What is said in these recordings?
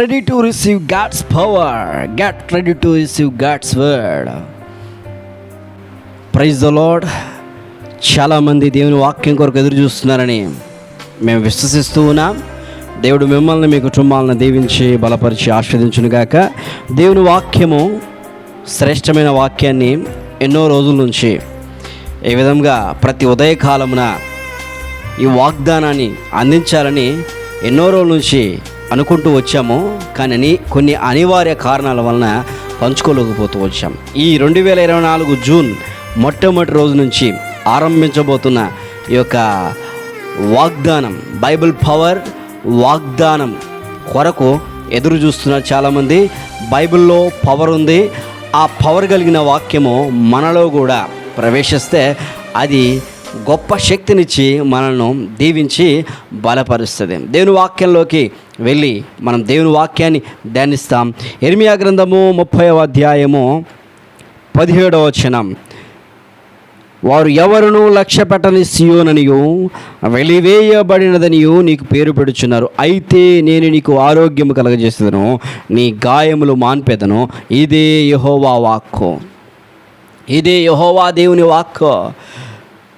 Ready to receive God's power get ready to receive God's word praise the Lord చాలామంది దేవుని వాక్యం కొరకు ఎదురు చూస్తున్నారని మేము విశ్వసిస్తూ ఉన్నాం. దేవుడు మిమ్మల్ని మీ కుటుంబాలను దీవించి బలపరిచి ఆస్వాదించునుగాక దేవుని వాక్యము శ్రేష్టమైన వాక్యాన్ని ఎన్నో రోజుల నుంచి ఈ విధంగా ప్రతి ఉదయకాలమున ఈ వాగ్దానాన్ని అందించాలని ఎన్నో రోజుల నుంచి అనుకుంటూ వచ్చాము కానీ కొన్ని అనివార్య కారణాల వలన పంచుకోలేకపోతూ వచ్చాం. ఈ రెండు వేల ఇరవై నాలుగు జూన్ మొట్టమొదటి రోజు నుంచి ఆరంభించబోతున్న ఈ యొక్క వాగ్దానం బైబిల్ పవర్ వాగ్దానం కొరకు ఎదురు చూస్తున్నారు చాలామంది బైబిల్లో పవర్ ఉంది. ఆ పవర్ కలిగిన వాక్యము మనలో కూడా ప్రవేశిస్తే అది గొప్ప శక్తినిచ్చి మనల్ని దీవించి బలపరుస్తుంది. దేవుని వాక్యంలోకి వెళ్ళి మనం దేవుని వాక్యాన్ని ధ్యానిస్తాం. ఎర్మియా గ్రంథము ముప్పై అధ్యాయము పదిహేడవ వచనం. వారు ఎవరును లక్ష్య పెట్టని సియోననియు వెలివేయబడినదనియు నీకు పేరు పెడుచున్నారు. అయితే నేను నీకు ఆరోగ్యము కలగజేసేదను నీ గాయములు మాన్పెదను. ఇదే యహోవా వాక్కు. ఇదే యహోవా దేవుని వాక్కు.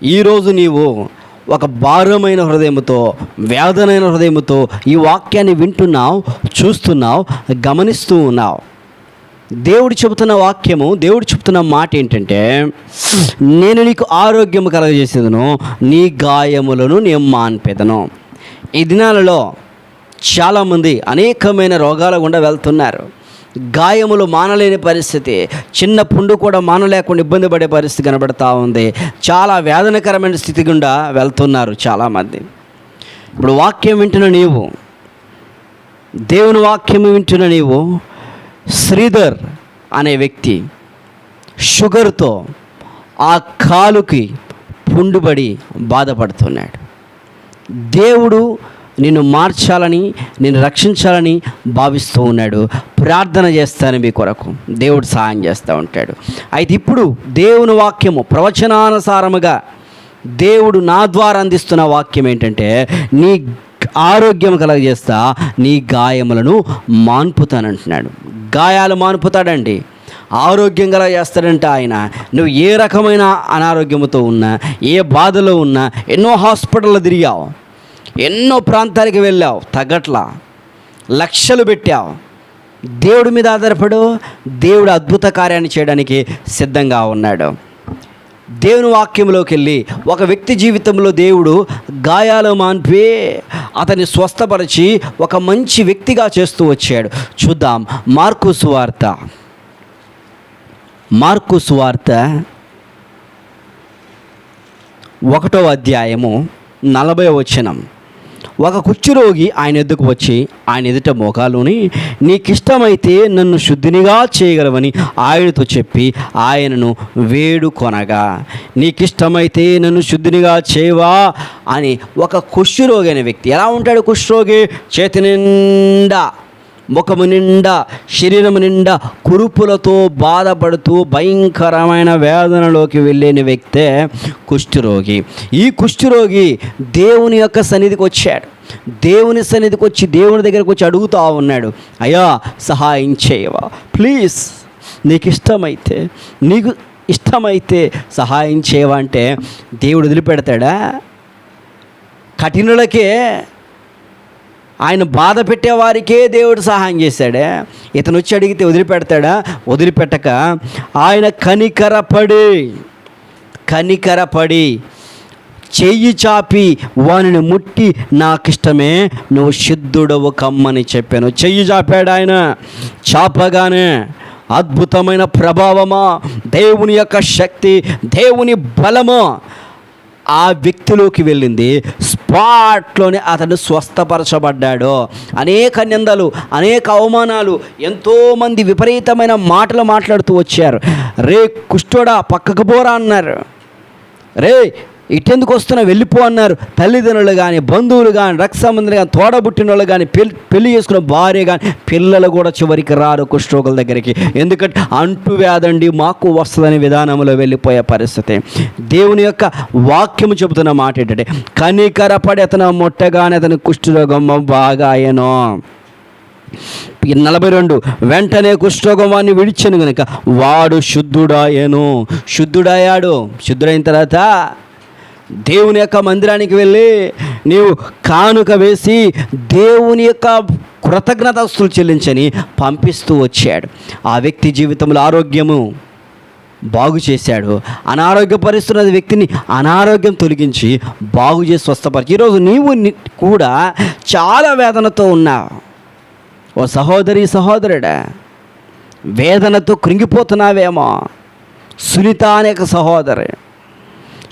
ఈరోజు నీవు ఒక భారమైన హృదయంతో వేదనైన హృదయంతో ఈ వాక్యాన్ని వింటున్నావు చూస్తున్నావు గమనిస్తూ ఉన్నావు. దేవుడు చెబుతున్న వాక్యము దేవుడు చెబుతున్న మాట ఏంటంటే నేను నీకు ఆరోగ్యం కలగజేసేదను నీ గాయములను నేను మాన్పెదను. ఈ దినాలలో చాలామంది అనేకమైన రోగాల గుండా వెళ్తున్నారు. గాయములు మానలేని పరిస్థితి చిన్న పుండు కూడా మానలేకుండా ఇబ్బంది పడే పరిస్థితి కనబడతా ఉంది. చాలా వేదనకరమైన స్థితి గుండా వెళ్తున్నారు చాలామంది. ఇప్పుడు వాక్యం వింటున్న నీవు దేవుని వాక్యం వింటున్న నీవు శ్రీధర్ అనే వ్యక్తి షుగర్తో ఆ కాలుకి పుండుబడి బాధపడుతున్నాడు. దేవుడు నిన్ను మార్చాలని నిన్ను రక్షించాలని భావిస్తూ ఉన్నాడు. ప్రార్థన చేస్తాను మీ కొరకు. దేవుడు సహాయం చేస్తూ ఉంటాడు. అయితే ఇప్పుడు దేవుని వాక్యము ప్రవచనానుసారముగా దేవుడు నా ద్వారా అందిస్తున్న వాక్యం ఏంటంటే నీ ఆరోగ్యం కలగజేస్తా నీ గాయములను మాన్పుతానంటున్నాడు. గాయాలు మాన్పుతాడండి. ఆరోగ్యం గల చేస్తాడంట ఆయన. నువ్వు ఏ రకమైన అనారోగ్యంతో ఉన్నా ఏ బాధలో ఉన్నా ఎన్నో హాస్పిటల్లో తిరిగావు. ఎన్నో ప్రాంతాలకు వెళ్ళావు తగ్గట్లా. లక్షలు పెట్టావు. దేవుడి మీద ఆధారపడు దేవుడు అద్భుత కార్యాన్ని చేయడానికి సిద్ధంగా ఉన్నాడు. దేవుని వాక్యంలోకి వెళ్ళి ఒక వ్యక్తి జీవితంలో దేవుడు గాయాలు మాన్పి అతన్ని స్వస్థపరిచి ఒక మంచి వ్యక్తిగా చేస్తూ వచ్చాడు. చూద్దాం మార్కు సువార్త. మార్కు సువార్త ఒకటో అధ్యాయము నలభై వచనం. ఒక కుష్ఠరోగి ఆయన ఎద్దుకు వచ్చి ఆయన ఎదుట మోకాలుని నీకిష్టమైతే నన్ను శుద్ధినిగా చేయగలవని ఆయనతో చెప్పి ఆయనను వేడుకొనగా నీకిష్టమైతే నన్ను శుద్ధినిగా చేయవా? అని ఒక కుష్ఠరోగి అనే వ్యక్తి ఎలా ఉంటాడు కుష్ఠరోగి? చేతి నిండా ముఖము నిండా శరీరము నిండా కురుపులతో బాధపడుతూ భయంకరమైన వేదనలోకి వెళ్ళిన వ్యక్తే కుష్ఠరోగి. ఈ కుష్ఠరోగి దేవుని యొక్క సన్నిధికి వచ్చాడు. దేవుని సన్నిధికి వచ్చి దేవుని దగ్గరకు వచ్చి అడుగుతూ ఉన్నాడు. అయ్యా సహాయం చేయవా? ప్లీజ్ నీకు ఇష్టమైతే నీకు ఇష్టమైతే సహాయం చేయవా? అంటే దేవుడు వదిలిపెడతాడా? కఠినులకే ఆయన బాధ పెట్టేవారికే దేవుడు సహాయం చేశాడే. ఇతను వచ్చి అడిగితే వదిలిపెడతాడా? వదిలిపెట్టక. ఆయన కనికరపడి కనికరపడి చెయ్యి చాపి వానిని ముట్టి నాకిష్టమే నువ్వు శుద్ధుడవు కమ్మని చెప్పాను. చెయ్యి చాపాడు ఆయన. చాపగానే అద్భుతమైన ప్రభావమా దేవుని యొక్క శక్తి దేవుని బలము ఆ వ్యక్తిలోకి వెళ్ళింది. స్పాట్లోనే అతను స్వస్థపరచబడ్డాడు. అనేక నిందలు అనేక అవమానాలు ఎంతోమంది విపరీతమైన మాటలు మాట్లాడుతూ వచ్చారు. రే కుష్టోడా పక్కకు పోరా అన్నారు. రే ఇటెందుకు వస్తున్నా వెళ్ళిపో అన్నారు. తల్లిదండ్రులు కానీ బంధువులు కానీ రక్త సంబంధులు కానీ తోడబుట్టిన వాళ్ళు కానీ పెళ్ళి పెళ్ళి చేసుకున్న భార్య కానీ పిల్లలు కూడా చివరికి రారు కుష్ఠరోగుల దగ్గరికి. ఎందుకంటే అంటు వ్యాధండి మాకు వస్తుందనే విధానంలో వెళ్ళిపోయే పరిస్థితి. దేవుని యొక్క వాక్యము చెబుతున్న మాట ఏంటంటే కనికరపడి అతను మొట్టగానే అతని కుష్ఠరోగం బాగా అయ్యను. నలభై రెండు వెంటనే కుష్ఠరోగమాన్ని విడిచాను కనుక వాడు శుద్ధుడాయను శుద్ధుడయ్యాడు శుద్ధుడైన తర్వాత దేవుని యొక్క మందిరానికి వెళ్ళి నీవు కానుక వేసి దేవుని యొక్క కృతజ్ఞతాస్తులు చెల్లించని పంపిస్తూ వచ్చాడు. ఆ వ్యక్తి జీవితంలో ఆరోగ్యము బాగు చేశాడు. అనారోగ్య పరిస్థితున్న వ్యక్తిని అనారోగ్యం తొలగించి బాగు చేసి స్వస్థపరిచి. ఈరోజు నీవు కూడా చాలా వేదనతో ఉన్నావు ఓ సహోదరి సహోదరుడా వేదనతో కృంగిపోతున్నావేమో. సునీత అనే ఒక సహోదరి.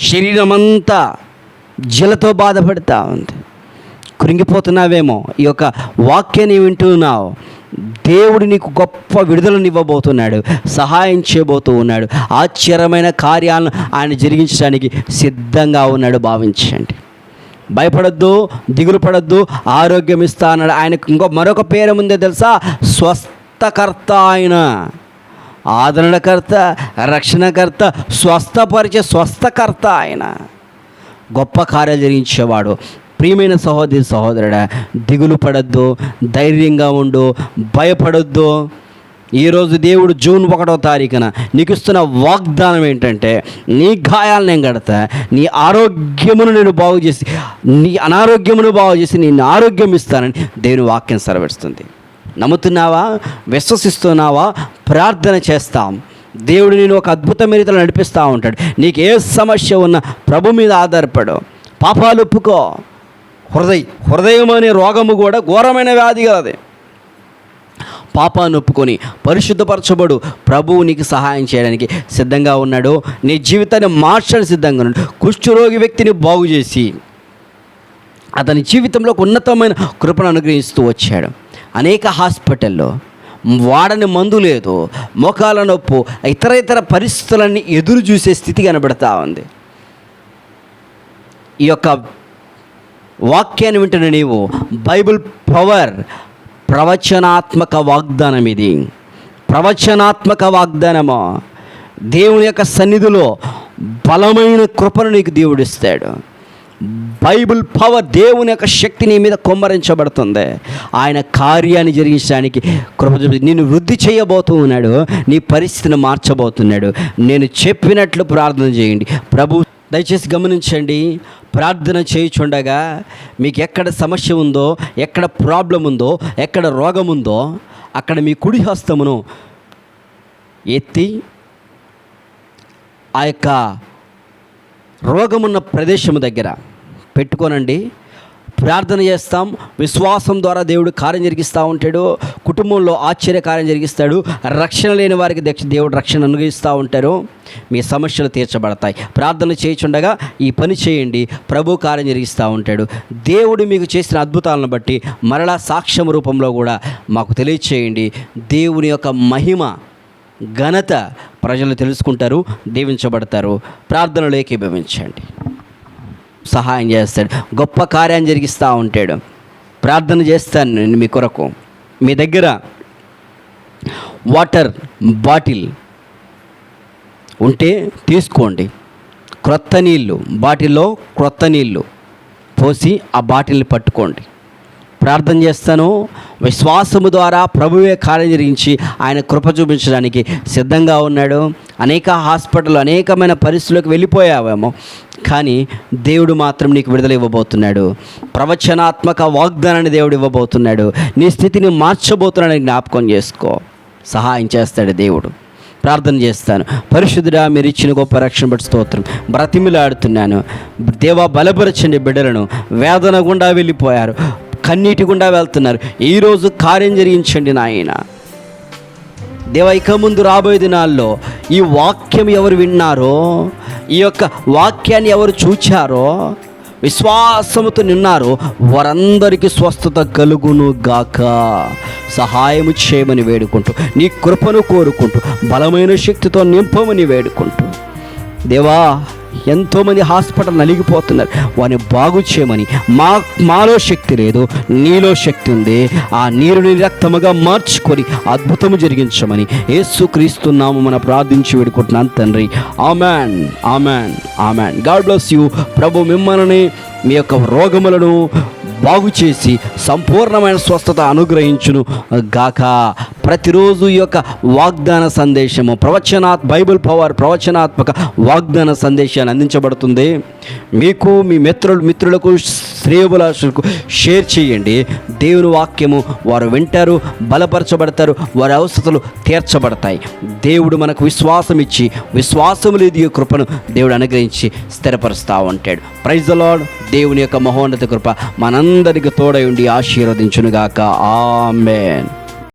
శరీరమంతా జలతో బాధపడతా ఉంది. కృంగిపోతున్నావేమో. ఈ యొక్క వాక్యాన్ని వింటున్నావు. దేవుడు నీకు గొప్ప విడుదలను ఇవ్వబోతున్నాడు. సహాయం చేయబోతూ ఉన్నాడు. ఆశ్చర్యమైన కార్యాలను ఆయన జరిగించడానికి సిద్ధంగా ఉన్నాడు. భావించండి. భయపడద్దు దిగులు పడద్దు ఆరోగ్యం ఇస్తా అన్నాడు. ఆయనకు ఇంకో మరొక పేరు ముందే తెలుసా? స్వస్థకర్త ఆయన. ఆదరణకర్త రక్షణకర్త స్వస్థపరిచే స్వస్థకర్త ఆయన. గొప్ప కార్యాలు జరిగించేవాడు. ప్రియమైన సహోదరి సహోదరుడా దిగులు పడద్దు ధైర్యంగా ఉండు భయపడొద్దు. ఈరోజు దేవుడు జూన్ ఒకటో తారీఖున నీకు ఇస్తున్న వాగ్దానం ఏంటంటే నీ గాయాలు నేను కడతా నీ ఆరోగ్యమును నేను బాగు చేసి నీ అనారోగ్యమును బాగు చేసి నేను ఆరోగ్యం ఇస్తానని దేవుని వాక్యం సెలవిస్తుంది నమ్ముతున్నావా? విశ్వసిస్తున్నావా? ప్రార్థన చేస్తాం. దేవుడు నేను ఒక అద్భుతమైన రీతిలో నడిపిస్తూ ఉంటాడు. నీకు ఏ సమస్య ఉన్నా ప్రభు మీద ఆధారపడు. పాపాలు ఒప్పుకో. హృదయ హృదయం అనే రోగము కూడా ఘోరమైన వ్యాధి కలది పాపాన్ని ఒప్పుకొని పరిశుద్ధపరచబడు ప్రభువు నీకు సహాయం చేయడానికి సిద్ధంగా ఉన్నాడు. నీ జీవితాన్ని మార్చడానికి సిద్ధంగా ఉన్నాడు. కుష్ఠరోగి వ్యక్తిని బాగు చేసి అతని జీవితంలో ఒక ఉన్నతమైన కృపను అనుగ్రహిస్తూ వచ్చాడు. అనేక హాస్పిటల్లో వాడని మందు లేదు మోకాల నొప్పు ఇతర ఇతర పరిస్థితులన్నీ ఎదురు చూసే స్థితి కనబడతా ఉంది. ఈ యొక్క వాక్యాన్ని వింటున్న నీవు బైబిల్ పవర్ ప్రవచనాత్మక వాగ్దానం ఇది. ప్రవచనాత్మక వాగ్దానము? దేవుని యొక్క సన్నిధిలో బలమైన కృపను నీకు దేవుడిస్తాడు బైబిల్ పవర్ దేవుని యొక్క శక్తి నీ మీద కొమ్మరించబడుతుంది. ఆయన కార్యాన్ని జరిగించడానికి కృప నిన్ను వృద్ధి చేయబోతూ ఉన్నాడు నీ పరిస్థితిని మార్చబోతున్నాడు. నేను చెప్పినట్లు ప్రార్థన చేయండి. ప్రభు దయచేసి గమనించండి. ప్రార్థన చేయుచుండగా మీకు ఎక్కడ సమస్య ఉందో ఎక్కడ ప్రాబ్లం ఉందో ఎక్కడ రోగం ఉందో అక్కడ మీ కుడి హస్తమును ఎత్తి ఆ యొక్క రోగమున్న ప్రదేశము దగ్గర పెట్టుకోనండి. ప్రార్థన చేస్తాం. విశ్వాసం ద్వారా దేవుడు కార్యం జరిగిస్తూ ఉంటాడు. కుటుంబంలో ఆశ్చర్య కార్యం జరిగిస్తాడు. రక్షణ లేని వారికి దక్ష దేవుడు రక్షణ అనుగ్రహిస్తూ ఉంటారు. మీ సమస్యలు తీర్చబడతాయి. ప్రార్థన చేయించుండగా ఈ పని చేయండి. ప్రభు కార్యం జరిగిస్తూ ఉంటాడు. దేవుడు మీకు చేసిన అద్భుతాలను బట్టి మరలా సాక్ష్యం రూపంలో కూడా మాకు తెలియచేయండి. దేవుని యొక్క మహిమ ఘనత ప్రజలు తెలుసుకుంటారు దీవించబడతారు. ప్రార్థనలోకి భవించండి సహాయం చేస్తాడు. గొప్ప కార్యం జరిగిస్తూ ఉంటాడు. ప్రార్థన చేస్తాను నేను మీ కొరకు. మీ దగ్గర వాటర్ బాటిల్ ఉంటే తీసుకోండి. క్రొత్త నీళ్ళు బాటిల్లో క్రొత్త నీళ్ళు పోసి ఆ బాటిల్ని పట్టుకోండి. ప్రార్థన చేస్తాను. విశ్వాసము ద్వారా ప్రభువే కార్యం జరిగించి ఆయన కృప చూపించడానికి సిద్ధంగా ఉన్నాడు. అనేక హాస్పిటల్ అనేకమైన పరిస్థితులకు వెళ్ళిపోయావేమో కానీ దేవుడు మాత్రం నీకు విడుదల ఇవ్వబోతున్నాడు. ప్రవచనాత్మక వాగ్దానాన్ని దేవుడు ఇవ్వబోతున్నాడు. నీ స్థితిని మార్చబోతున్నాడని జ్ఞాపకం చేసుకో. సహాయం చేస్తాడు దేవుడు. ప్రార్థన చేస్తాను. పరిశుద్ధుడా మీరు ఇచ్చిన గొప్ప రక్షణ బట్టి స్తోత్రం. బ్రతిమిలాడుతున్నాను. దేవా బలపరచండి బిడ్డలను. వేదన గుండా వెళ్ళిపోయారు. కన్నీటి గుండా వెళ్తున్నారు. ఈరోజు కార్యం జరిగించండి నాయన. దేవ ఇక ముందు రాబోయే దినాల్లో ఈ వాక్యం ఎవరు విన్నారో ఈ యొక్క వాక్యాన్ని ఎవరు చూచారో విశ్వాసముతో నిన్నారో వారందరికీ స్వస్థత కలుగును గాక. సహాయము చేయమని వేడుకుంటూ నీ కృపను కోరుకుంటూ బలమైన శక్తితో నింపమని వేడుకుంటూ. దేవా ఎంతోమంది హాస్పిటల్ నలిగిపోతున్నారు. వారిని బాగు చేయమని మా మాలో శక్తి లేదు నీలో శక్తి ఉంది. ఆ నీరుని రక్తముగా మార్చుకొని అద్భుతము జరిగించమని ఏసుక్రీస్తున్నాము మన ప్రార్థించి వేడుకుంటున్నాను తండ్రి. Amen. Amen. Amen. God bless you. ప్రభు మిమ్మల్ని మీ యొక్క రోగములను బాగు చేసి సంపూర్ణమైన స్వస్థత అనుగ్రహించును గాక. ప్రతిరోజు ఈ యొక్క వాగ్దాన సందేశము ప్రవచనా బైబిల్ పవర్ ప్రవచనాత్మక వాగ్దాన సందేశాన్ని అందించబడుతుంది. మీకు మీ మిత్రులు మిత్రులకు శ్రేయబులాసులకు షేర్ చేయండి. దేవుని వాక్యము వారు వింటారు బలపరచబడతారు వారి అవసరతలు తీర్చబడతాయి. దేవుడు మనకు విశ్వాసం ఇచ్చి విశ్వాసం లేదు కృపను దేవుడు అనుగ్రహించి స్థిరపరుస్తూ ఉంటాడు. ప్రైజ్ లాడ్ దేవుని యొక్క మహోన్నత కృప మనందరికి తోడై ఉండి ఆశీర్వదించునుగాక. ఆమెన్